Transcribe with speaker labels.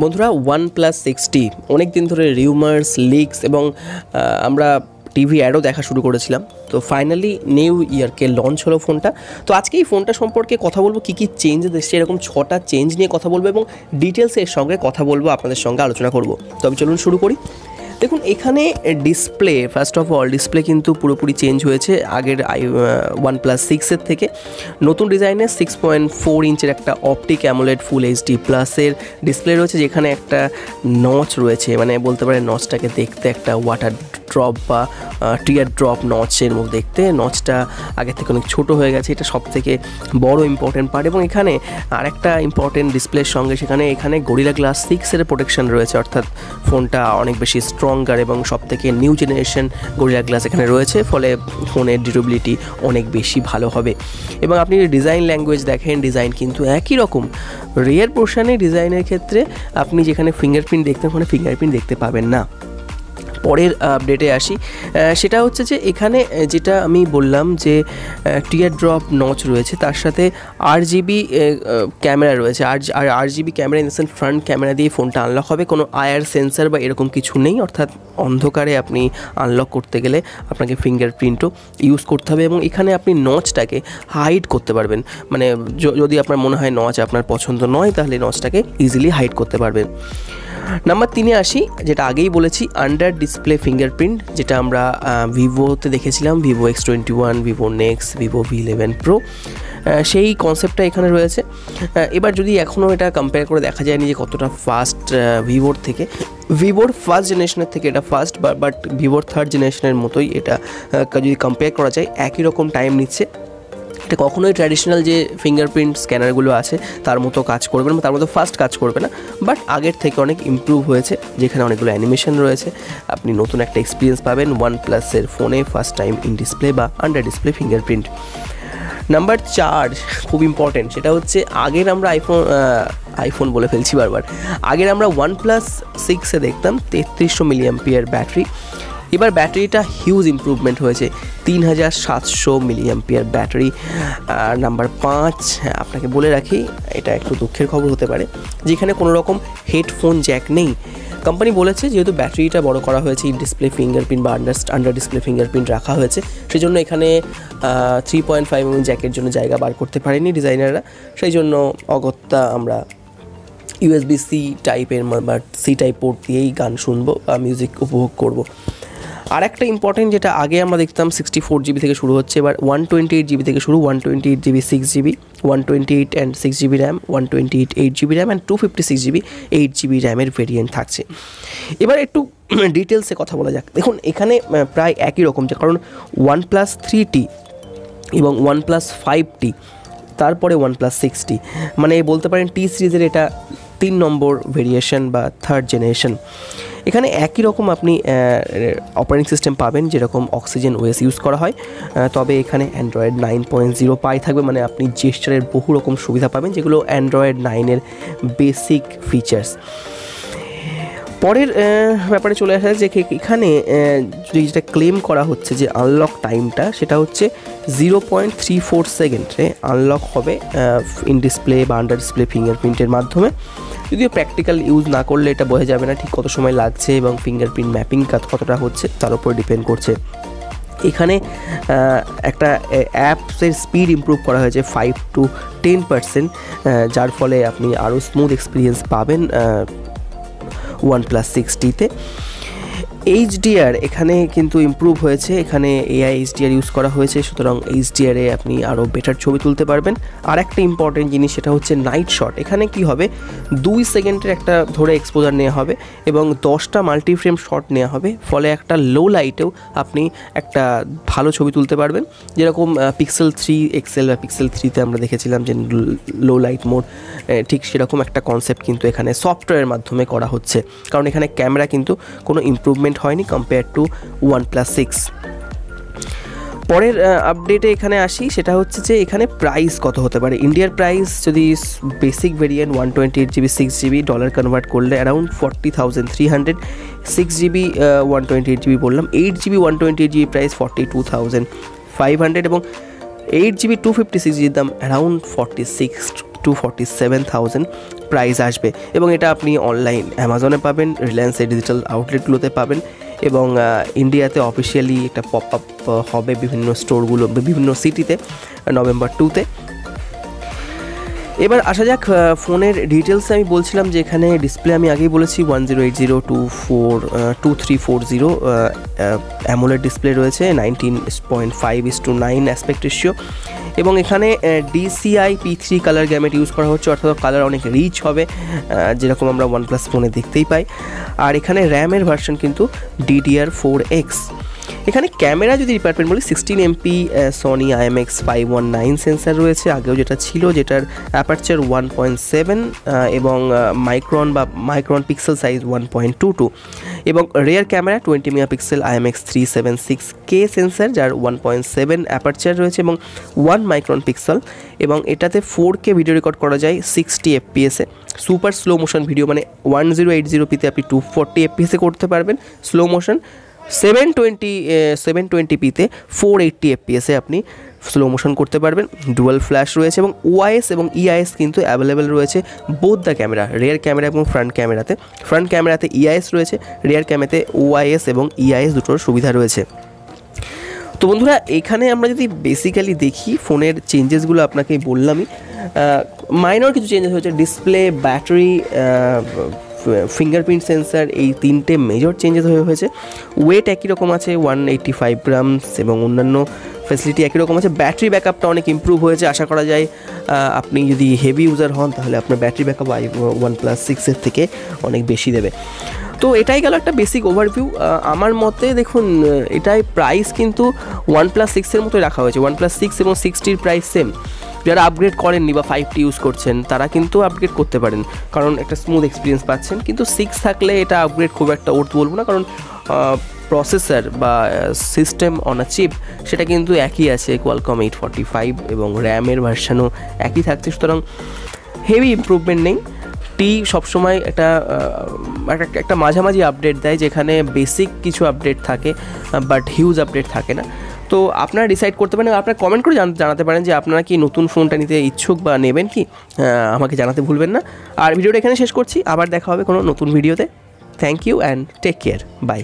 Speaker 1: বন্ধুরা one plus sixty অনেক দিন ধরে রিউমার্স লিক্স এবং আমরা টিভি অ্যাডও দেখা শুরু করেছিলাম। তো ফাইনালি নিউ ইয়ারকে লঞ্চ হলো ফোনটা। তো আজকে এই ফোনটা সম্পর্কে কথা বলব, কী কী চেঞ্জ এসছে, এরকম ছটা চেঞ্জ নিয়ে কথা বলব এবং ডিটেলসের সঙ্গে কথা বলব, আপনাদের সঙ্গে আলোচনা করব। তবে চলুন শুরু করি। দেখুন, এখানে display first of all display কিন্তু পুরোপুরি চেঞ্জ হয়েছে আগের আই ওয়ান প্লাস সিক্সের থেকে। নতুন ডিজাইনের সিক্স পয়েন্ট ফোর ইঞ্চের একটা অপটিক অ্যামোলেড ফুল এইচডি প্লাসের ডিসপ্লে রয়েছে, যেখানে একটা নচ রয়েছে মানে বলতে পারে নচটাকে দেখতে একটা ওয়াটার ড্রপ বা টিয়ার ড্রপ নচের মতো দেখতে। নচটা আগের থেকে অনেক ছোট হয়ে গেছে, এটা সব থেকে বড় ইম্পর্টেন্ট পার্ট এবং এখানে আরেকটা ইম্পর্টেন্ট ডিসপ্লের সঙ্গে সেখানে এখানে গরিলা গ্লাস সিক্সের প্রোটেকশন রয়েছে, অর্থাৎ ফোনটা অনেক বেশি স্ট্রঙ্গার এবং সব থেকে নিউ জেনারেশন গরিলা গ্লাস এখানে রয়েছে, ফলে ফোনের ডিউরেবিলিটি অনেক বেশি ভালো হবে। এবং আপনি ডিজাইন ল্যাঙ্গুয়েজ দেখেন ডিজাইন কিন্তু একই রকম। রেয়ার পোর্শনে ডিজাইনের ক্ষেত্রে আপনি যেখানে ফিঙ্গারপ্রিন্ট দেখতেন ওখানে ফিঙ্গারপ্রিন্ট দেখতে পাবেন না। পরের আপডেটে আসি। সেটা হচ্ছে যে এখানে যেটা আমি বললাম যে টিয়ার ড্রপ নচ রয়েছে, তার সাথে আর জিবি ক্যামেরা রয়েছে। আর আর GB camera in front camera দিয়ে ফোনটা আনলক হবে। কোনো আয়ার সেন্সার বা এরকম কিছু নেই, অর্থাৎ অন্ধকারে আপনি আনলক করতে গেলে আপনাকে ফিঙ্গারপ্রিন্টও ইউজ করতে হবে এবং এখানে আপনি নচটাকে হাইড করতে পারবেন। মানে যদি আপনার মনে হয় নচ আপনার পছন্দ নয়, তাহলে নচটাকে ইজিলি হাইড করতে পারবেন। নাম্বার তিনে আসি, যেটা আগেই বলেছি আন্ডার ডিসপ্লে ফিঙ্গারপ্রিন্ট যেটা আমরা ভিভোতে দেখেছিলাম, Vivo X twenty one Vivo Nex Vivo V eleven Pro সেই কনসেপ্টটা এখানে রয়েছে। এবার যদি এখনও এটা কম্পেয়ার করে দেখা যায়নি যে কতটা ফাস্ট ভিভোর থেকে, ভিভোর ফার্স্ট জেনারেশনের থেকে এটা ফাস্ট বাট ভিভোর থার্ড জেনারেশনের মতোই এটা যদি কম্পেয়ার করা যায়, একই রকম টাইম নিচ্ছে। এটা কখনোই ট্র্যাডিশনাল যে ফিঙ্গারপ্রিন্ট স্ক্যানারগুলো আছে, তার মতো কাজ করবে না, তার মতো ফাস্ট কাজ করবে না। বাট আগের থেকে অনেক ইমপ্রুভ হয়েছে, যেখানে অনেকগুলো অ্যানিমেশন রয়েছে। আপনি নতুন একটা এক্সপিরিয়েন্স পাবেন ওয়ান প্লাসের ফোনে ফার্স্ট টাইম ইন ডিসপ্লে বা আন্ডার ডিসপ্লে ফিঙ্গারপ্রিন্ট নাম্বার চার, খুব ইম্পর্টেন্ট সেটা হচ্ছে আগের আমরা আইফোন আইফোন বলে ফেলছি বারবার। আগের আমরা ওয়ান প্লাস সিক্সে দেখতাম, তেত্রিশশো মিলিয়াম্পিয়ার ব্যাটারি এবার ব্যাটারিটা হিউজ ইমপ্রুভমেন্ট হয়েছে তিন হাজার সাতশো মিলিয়াম্পিয়ার ব্যাটারি। নাম্বার পাঁচ হ্যাঁ আপনাকে বলে রাখি, এটা একটু দুঃখের খবর হতে পারে, যেখানে কোনো রকম হেডফোন জ্যাক নেই। কোম্পানি বলেছে যেহেতু ব্যাটারিটা বড় করা হয়েছে ইন ডিসপ্লে ফিঙ্গারপ্রিন্ট বা আন্ডার আন্ডার ডিসপ্লে ফিঙ্গারপ্রিন্ট রাখা হয়েছে সেই জন্য এখানে থ্রি পয়েন্ট ফাইভ এম জ্যাকের জন্য জায়গা বার করতে পারেনি ডিজাইনাররা সেই জন্য অগত্যা আমরা ইউএসবি সি টাইপের বা সি টাইপ পোর্ট দিয়েই গান শুনব বা মিউজিক উপভোগ করব। আর একটা ইম্পর্টেন্ট যেটা আগে আমরা দেখতাম সিক্সটি ফোর জিবি থেকে শুরু হচ্ছে, এবার ওয়ান টোয়েন্টি এইট জিবি থেকে শুরু one twenty eight GB six GB one twenty eight and six GB RAM one twenty eight eight GB RAM and two fifty six GB eight GB র্যামের variant থাকছে। এবার একটু ডিটেলসে কথা বলা যাক। দেখুন, এখানে প্রায় একই রকম যে, কারণ ওয়ান প্লাস থ্রি টি এবং ওয়ান প্লাস ফাইভ টি তারপরে ওয়ান প্লাস সিক্স টি মানে বলতে পারেন টি সিরিজের এটা তিন নম্বর ভেরিয়েশন বা থার্ড জেনারেশন এখানে একই রকম আপনি অপারেটিং সিস্টেম পাবেন যেরকম অক্সিজেন ওয়েস ইউজ করা হয়। তবে এখানে Android nine point zero Pie থাকবে মানে আপনি জেস্টারের বহু রকম সুবিধা পাবেন, যেগুলো অ্যান্ড্রয়েড নাইনের বেসিক ফিচার্স পরের ব্যাপারে চলে আসা যে এখানে যদি যেটা ক্লেম করা হচ্ছে যে আনলক টাইমটা সেটা হচ্ছে জিরো পয়েন্ট থ্রি ফোর সেকেন্ডে আনলক হবে ইন ডিসপ্লে বা আন্ডার ডিসপ্লে ফিঙ্গারপ্রিন্টের মাধ্যমে। যদিও প্র্যাকটিক্যাল ইউজ না করলে এটা বোঝা যাবে না ঠিক কত সময় লাগছে এবং ফিঙ্গারপ্রিন্ট ম্যাপিং কাজ কতটা হচ্ছে, তার উপর ডিপেন্ড করছে। এখানে একটা অ্যাপসের স্পিড ইম্প্রুভ করা হয়েছে ফাইভ টু টেন পার্সেন্ট যার ফলে আপনি আরও স্মুথ এক্সপিরিয়েন্স পাবেন ওয়ান প্লাস সিক্সটিতে এইচডিআর এখানে কিন্তু ইমপ্রুভ হয়েছে। এখানে এআই এইচডিআর ইউজ করা হয়েছে। সুতরাং এইচডিআরে আপনি আরও বেটার ছবি তুলতে পারবেন। আর একটা ইম্পর্টেন্ট জিনিস সেটা হচ্ছে নাইট শট এখানে কি হবে? দুই সেকেন্ডের একটা ধরে এক্সপোজার নেওয়া হবে এবং দশটা মাল্টি ফ্রেম শট নেওয়া হবে। ফলে একটা লো লাইটেও আপনি একটা ভালো ছবি তুলতে পারবেন। যেরকম পিক্সেল থ্রি এক্সেল বা পিক্সেল থ্রিতে আমরা দেখেছিলাম যে লো লাইট মোড ঠিক সেরকম একটা কনসেপ্ট কিন্তু এখানে সফটওয়্যারের মাধ্যমে করা হচ্ছে। কারণ এখানে ক্যামেরা কিন্তু কোনো ইমপ্রুভমেন্ট হয়নি compare to one plus six পরের আপডেটে এখানে আসি, সেটা হচ্ছে যে এখানে প্রাইস কত হতে পারে? ইন্ডিয়ার প্রাইস যদি basic variant one twenty eight GB six GB dollar convert করলে around forty thousand three hundred six GB one twenty eight GB বললাম eight GB one twenty eight GB price forty two thousand five hundred এবং eight GB two fifty six জিবির দাম around forty six two forty seven thousand price আসবে। এবং এটা আপনি online অ্যামাজনে পাবেন রিলায়েন্সের ডিজিটাল আউটলেটগুলোতে পাবেন এবং ইন্ডিয়াতে অফিসিয়ালি একটা পপ আপ হবে বিভিন্ন স্টোরগুলো বিভিন্ন সিটিতে নভেম্বর টুতে এবার আসা যাক ফোনের ডিটেলসে আমি বলছিলাম যে এখানে ডিসপ্লে আমি আগেই বলেছি one zero eight zero two four two three four zero AMOLED display রয়েছে nineteen point five is to nine aspect ratio এবং এখানে DCI P three colour gamut use করা হচ্ছে, অর্থাৎ কালার অনেক রিচ হবে যেরকম আমরা ওয়ান প্লাস ফোনে দেখতেই পাই। আর এখানে র্যামের ভার্সন কিন্তু ডিডিআর ফোর এক্স এখানে ক্যামেরা যদি ডিপার্টমেন্ট বলি sixteen MP Sony IMX five one nine sensor রয়েছে। আগেও যেটা ছিল, যেটার অ্যাপারচার ওয়ান পয়েন্ট সেভেন এবং মাইক্রন বা micron pixel size one point two two এবং rear camera twenty megapixel IMX three seven six K sensor যার ওয়ান পয়েন্ট সেভেন অ্যাপারচার রয়েছে, এবং ওয়ান মাইক্রন পিক্সেল এবং এটাতে ফোর কে ভিডিও রেকর্ড করা যায় সিক্সটি এফপিএসে সুপার স্লো মোশন ভিডিও মানে ওয়ান জিরো এইট জিরো পিতে আপনি টু ফোরটি এফপিএসে করতে পারবেন। Slow motion seven twenty seven twenty পিতে ফোর এইটটি এফপিএসে আপনি স্লো মোশন করতে পারবেন ডুয়াল ফ্ল্যাশ রয়েছে এবং ওআইএস এবং ইআইএস কিন্তু অ্যাভেলেবেল রয়েছে both the camera rear camera এবং ফ্রন্ট ক্যামেরাতে ফ্রন্ট ক্যামেরাতে ইআইএস রয়েছে রেয়ার ক্যামেরাতে ওআইএস এবং ইআইএস দুটোর সুবিধা রয়েছে। তো বন্ধুরা, এখানে আমরা যদি বেসিক্যালি দেখি ফোনের চেঞ্জেসগুলো আপনাকে বললামই মাইনর কিছু চেঞ্জেস হয়েছে ডিসপ্লে ব্যাটারি ফিঙ্গারপ্রিন্ট সেন্সার এই তিনটে মেজর চেঞ্জেস হয়ে হয়েছে। ওয়েট একই রকম আছে ওয়ান এইট্টি ফাইভ গ্রামস এবং অন্যান্য ফেসিলিটি একই রকম আছে। ব্যাটারি ব্যাকআপটা অনেক ইম্প্রুভ হয়েছে, আশা করা যায় আপনি যদি হেভি ইউজার হন, তাহলে আপনার battery backup I one plus সিক্সের থেকে অনেক বেশি দেবে। তো এটাই গেল একটা বেসিক ওভারভিউ আমার মতে দেখুন এটাই প্রাইস কিন্তু ওয়ান প্লাস সিক্সের মতোই রাখা হয়েছে। ওয়ান প্লাস সিক্স এবং সিক্সটির প্রাইস সেম যারা আপগ্রেড করেননি বা ফাইভটি ইউজ করছেন, তারা কিন্তু আপগ্রেড করতে পারেন। কারণ একটা স্মুথ এক্সপিরিয়েন্স পাচ্ছেন। কিন্তু সিক্স থাকলে এটা আপগ্রেড খুব একটা ওর্থ বলব না। কারণ প্রসেসর বা সিস্টেম অন আ চিপ সেটা কিন্তু একই আছে কোয়ালকম এইট ফর্টি ফাইভ এবং র্যামের ভার্সানও একই থাকছে। সুতরাং হেভি ইমপ্রুভমেন্ট নেই। টি সবসময় একটা একটা মাঝামাঝি আপডেট দেয়, যেখানে বেসিক কিছু আপডেট থাকে বাট হিউজ আপডেট থাকে না। তো আপনারা ডিসাইড করতে পারেন আপনারা কমেন্ট করে জান- জানাতে পারেন যে আপনারা কি নতুন ফোনটা নিতে ইচ্ছুক বা নেবেন কি? আমাকে জানাতে ভুলবেন না। আর ভিডিওটা এখানে শেষ করছি। আবার দেখা হবে কোনো নতুন ভিডিওতে thank you and take care bye